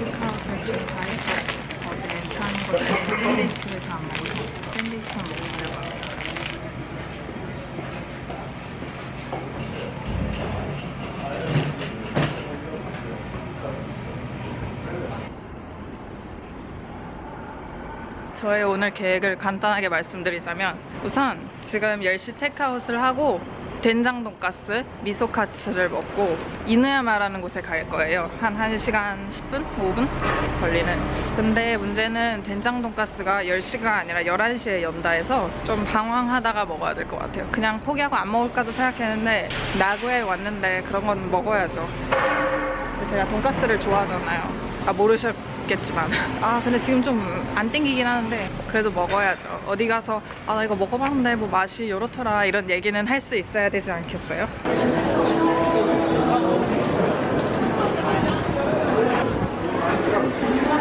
체크아웃을 지금 어제 사는 것 중에 샌드위치를 다안 먹어서 샌드위치 좀 먹으려고 합니다. 저의 오늘 계획을 간단하게 말씀드리자면 우선 지금 10시 체크아웃을 하고 된장 돈가스, 미소카츠를 먹고 이누야마라는 곳에 갈 거예요. 한 1시간 10분? 5분? 걸리는. 근데 문제는 된장 돈가스가 10시가 아니라 11시에 연다 해서 좀 방황하다가 먹어야 될 것 같아요. 그냥 포기하고 안 먹을까도 생각했는데 나고에 왔는데 그런 건 먹어야죠. 제가 돈가스를 좋아하잖아요. 아 모르셨 겠지만 아 근데 지금 좀 안 땡기긴 하는데 그래도 먹어야죠. 어디 가서 아 나 이거 먹어봤는데 뭐 맛이 요렇더라 이런 얘기는 할 수 있어야 되지 않겠어요?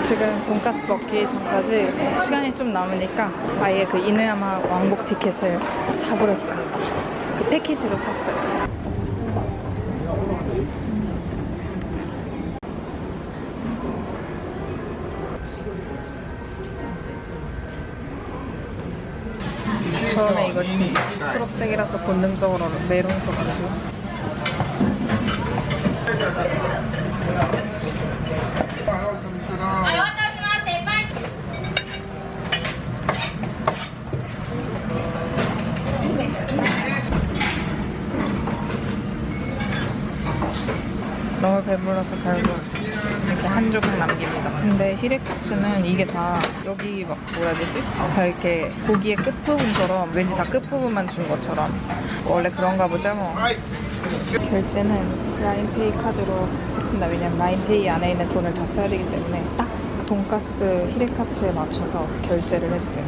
지금 돈가스 먹기 전까지 시간이 좀 남으니까 아예 그 이누야마 왕복 티켓을 사버렸습니다. 그 패키지로 샀어요. 처음에 진 초록색이라서 본능적으로 메론 섞고. 너무 배불러서 결국 근데 히레카츠는 이게 다 여기 막 뭐라 해야 되지? 다 이렇게 고기의 끝부분처럼 왠지 다 끝부분만 준 것처럼 원래 그런가 보죠 뭐. 결제는 라인페이 카드로 했습니다. 왜냐면 라인페이 안에 있는 돈을 다 써야 되기 때문에 딱 돈가스 히레카츠에 맞춰서 결제를 했어요.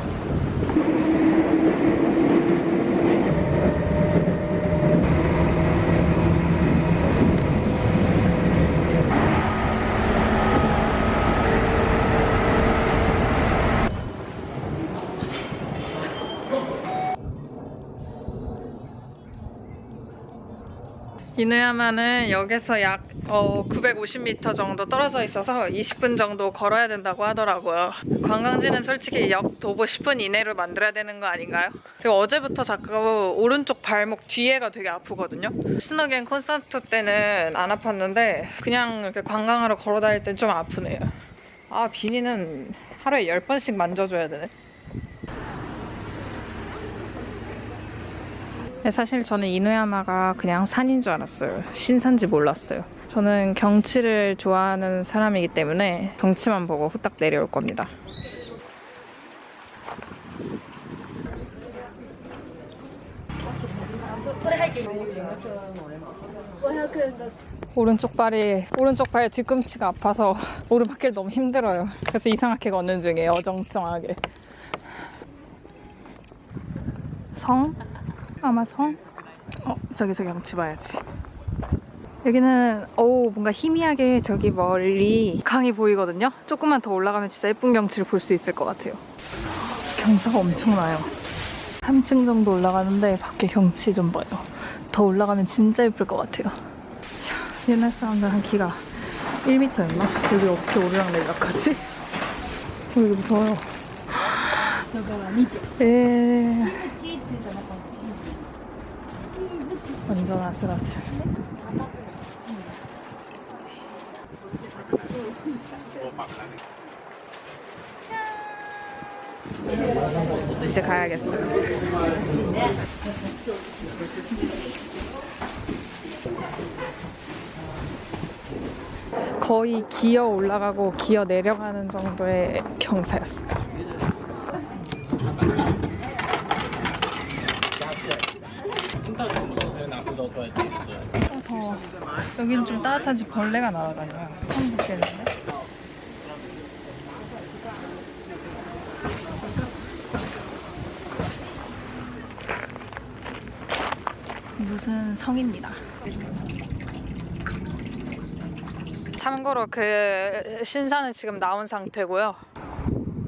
이누야마는 역에서 약 어, 950m 정도 떨어져 있어서 20분 정도 걸어야 된다고 하더라고요. 관광지는 솔직히 역 도보 10분 이내로 만들어야 되는 거 아닌가요? 그리고 어제부터 자꾸 오른쪽 발목 뒤에가 되게 아프거든요. 스노겐 콘서트 때는 안 아팠는데 그냥 이렇게 관광하러 걸어 다닐 땐 좀 아프네요. 아 비니는 하루에 10번씩 만져줘야 되네. 사실 저는 이누야마가 그냥 산인 줄 알았어요. 신산지 몰랐어요. 저는 경치를 좋아하는 사람이기 때문에 경치만 보고 후딱 내려올 겁니다. 오른쪽 발이 오른쪽 발 뒤꿈치가 아파서 오르막길 너무 힘들어요. 그래서 이상하게 걷는 중이에요. 어정쩡하게. 성? 아마 성? 어, 저기 저 경치 봐야지. 여기는 오 뭔가 희미하게 저기 멀리 강이 보이거든요. 조금만 더 올라가면 진짜 예쁜 경치를 볼 수 있을 것 같아요. 경사가 엄청나요. 3층 정도 올라가는데 밖에 경치 좀 봐요. 더 올라가면 진짜 예쁠 것 같아요. 이야, 옛날 사람들 한 키가 1m였나? 여기 어떻게 오르락 내리락하지? 어, 여기 무서워요. 에 완전 아슬아슬. 이제 가야겠어요. 거의 기어 올라가고 기어 내려가는 정도의 경사였어요. 어, 더워. 여긴 좀 따뜻한지 벌레가 날아다녀요. 듣겠는데? 무슨 성입니다. 참고로 그 신사는 지금 나온 상태고요.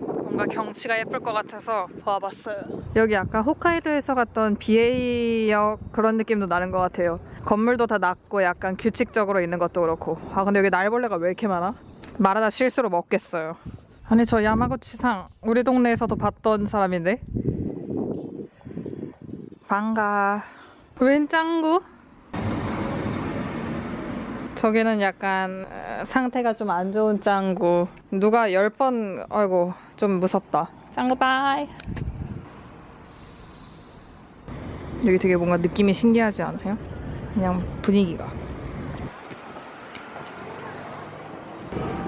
뭔가 경치가 예쁠 것 같아서 와봤어요. 여기 아까 홋카이도에서 갔던 BA역 그런 느낌도 나는 것 같아요. 건물도 다 낮고 약간 규칙적으로 있는 것도 그렇고. 아 근데 여기 날벌레가 왜 이렇게 많아? 말하다 실수로 먹겠어요. 아니 저 야마구치상 우리 동네에서도 봤던 사람인데. 반가. 웬 짱구? 저기는 약간 어, 상태가 좀 안 좋은 짱구. 누가 열 번 아이고 좀 무섭다. 짱구 바이. 여기 되게 뭔가 느낌이 신기하지 않아요? 그냥 분위기가.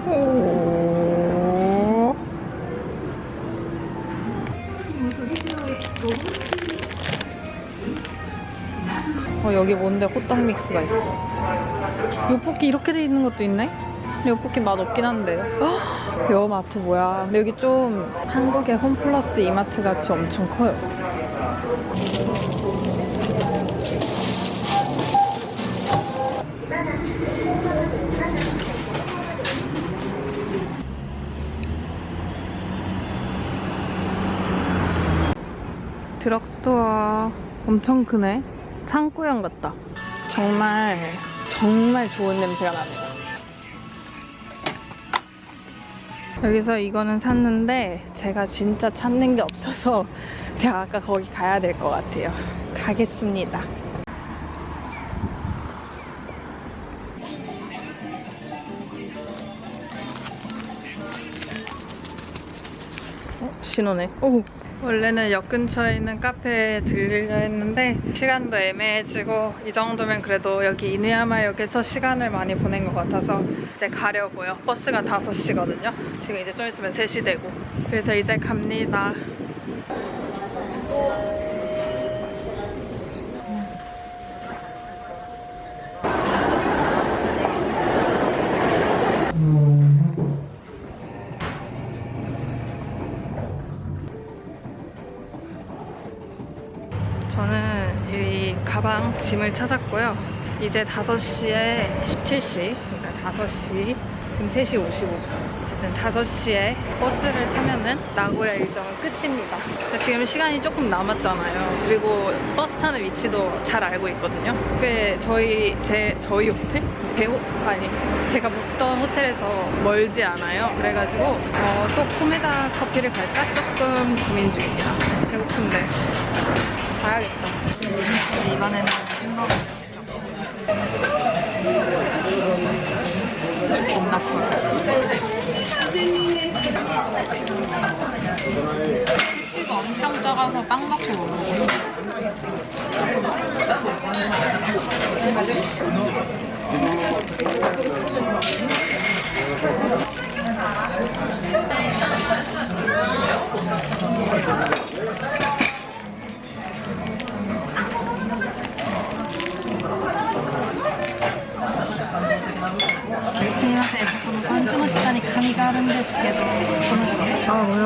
오. 어 여기 뭔데 호떡 믹스가 있어. 요볶이 이렇게 돼 있는 것도 있네? 근데 요볶이 맛 없긴 한데. 헉, 여마트 뭐야? 근데 여기 좀 한국의 홈플러스 이마트 같이 엄청 커요. 드럭스토어 엄청 크네. 창고형 같다. 정말 정말 좋은 냄새가 납니다. 여기서 이거는 샀는데 제가 진짜 찾는 게 없어서 제가 아까 거기 가야 될 것 같아요. 가겠습니다. 어, 신호네. 오. 원래는 역 근처에 있는 카페에 들리려 했는데 시간도 애매해지고 이 정도면 그래도 여기 이누야마역에서 시간을 많이 보낸 것 같아서 이제 가려고요. 버스가 5시거든요. 지금 이제 좀 있으면 3시 되고 그래서 이제 갑니다. 가방 짐을 찾았고요. 이제 5시에 17시, 그러니까 5시, 지금 3시 55분. 어쨌든 5시에 버스를 타면은 나고야 일정은 끝입니다. 지금 시간이 조금 남았잖아요. 그리고 버스 타는 위치도 잘 알고 있거든요. 그게 저희, 제, 저희 호텔? 배호, 아니, 제가 묵던 호텔에서 멀지 않아요. 그래가지고, 어, 또 코메다 커피를 갈까? 조금 고민 중입니다. 배고픈데. 가야겠다. 이번에는 빵 먹고 먹는す あーごめん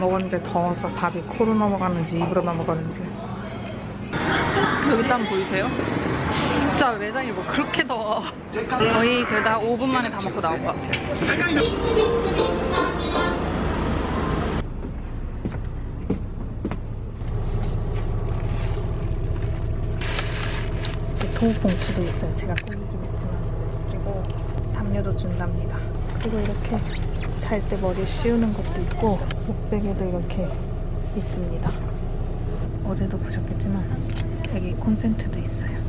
먹었는데 더워서 밥이 코로 넘어가는지 입으로 넘어가는지. 여기 땀 보이세요? 진짜 매장이 뭐 그렇게 더워. 거의 그래도 한 5분 만에 다 먹고 나온 것 같아요. 도우 봉투도 있어요. 제가 꾸미긴 했지만. 그리고 담요도 준답니다. 그리고 이렇게 잘 때 머리 씌우는 것도 있고 목베개도 이렇게 있습니다. 어제도 보셨겠지만 여기 콘센트도 있어요